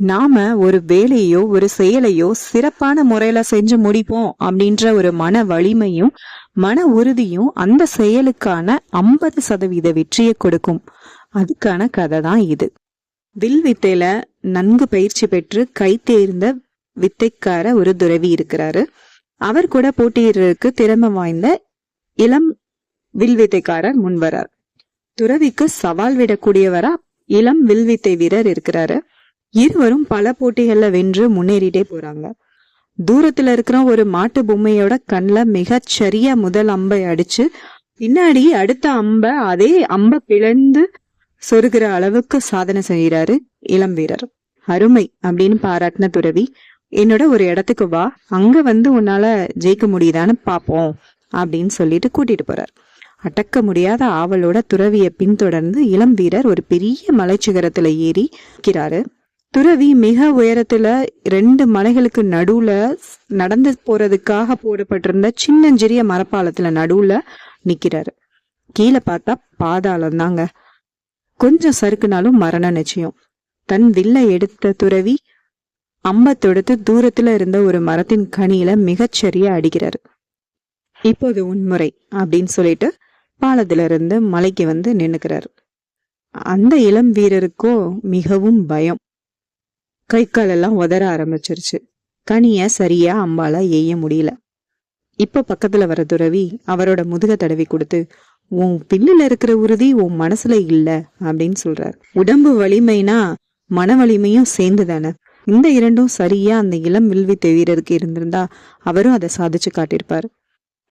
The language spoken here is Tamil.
நாம ஒரு வேலையோ ஒரு செயலையோ சிறப்பான முறையில செஞ்சு முடிப்போம் அப்படின்ற ஒரு மன வலிமையும் மன உறுதியும் அந்த செயலுக்கான ஐம்பது சதவீத வெற்றியை கொடுக்கும். அதுக்கான கதை தான் இது. வில் வித்தையில நன்கு பயிற்சி பெற்று கை தேர்ந்த வித்தைக்கார ஒரு துறவி இருக்கிறாரு. அவர் கூட போட்டியிடுறதுக்கு திறமை வாய்ந்த இளம் வில் வித்தைக்காரர் முன்வரார். துறவிக்கு சவால் விடக்கூடியவரா இளம் வில்வித்தை வீரர் இருக்கிறாரு. இருவரும் பல போட்டிகளில் வென்று முன்னேறிட்டே போறாங்க. தூரத்துல இருக்கிற ஒரு மாட்டு பொம்மையோட கண்ணில் மிகச்சரிய முதல் அம்பை அடிச்சு பின்னாடி அடுத்த அம்பை அதே அம்பை பிளந்து சொருகிற அளவுக்கு சாதனை செய்கிறாரு இளம் வீரர். அருமை அப்படின்னு பாராட்டின துறவி என்னோட ஒரு இடத்துக்கு வா அங்க வந்து உன்னால ஜெயிக்க முடியுதான்னு பாப்போம் அப்படின்னு சொல்லிட்டு கூட்டிட்டு போறார். அடக்க முடியாத ஆவலோட துறவியை பின்தொடர்ந்து இளம் வீரர் ஒரு பெரிய மலைச்சிகரத்துல ஏறி நிற்கிறாரு. துறவி மிக உயரத்துல ரெண்டு மலைகளுக்கு நடுவுல நடந்து போறதுக்காக போடப்பட்டிருந்த சின்னஞ்சிறிய மரப்பாலத்துல நடுவுல நிக்கிறாரு. கீழே பார்த்தா பாதாளம் தாங்க. கொஞ்சம் சறுக்குனாலும் மரண நிச்சயம். தன் வில்லை எடுத்த துறவி அம்ப தொடுத்து தூரத்துல இருந்த ஒரு மரத்தின் கனியில மிகச்சரியா அடிக்கிறாரு. இப்போது உன்முறை அப்படின்னு சொல்லிட்டு பாலத்துல இருந்து மலைக்கு வந்து நின்னுக்கிறாரு. அந்த இளம் வீரருக்கோ மிகவும் பயம். கை கால் எல்லாம் உதற ஆரம்பிச்சிருச்சு. கனிய சரியா அம்பால எய்ய முடியல. இப்ப பக்கத்துல வர துறவி அவரோட முதுக தடவி கொடுத்து உன் பில்லுல இருக்கிற உறுதி உன் மனசுல இல்ல அப்படின்னு சொல்றாரு. உடம்பு வலிமைனா மன வலிமையும் சேர்ந்து தானே. இந்த இரண்டும் சரியா அந்த இளம் வில்வி வீரருக்கு இருந்திருந்தா அவரும் அதை சாதிச்சு காட்டியிருப்பாரு.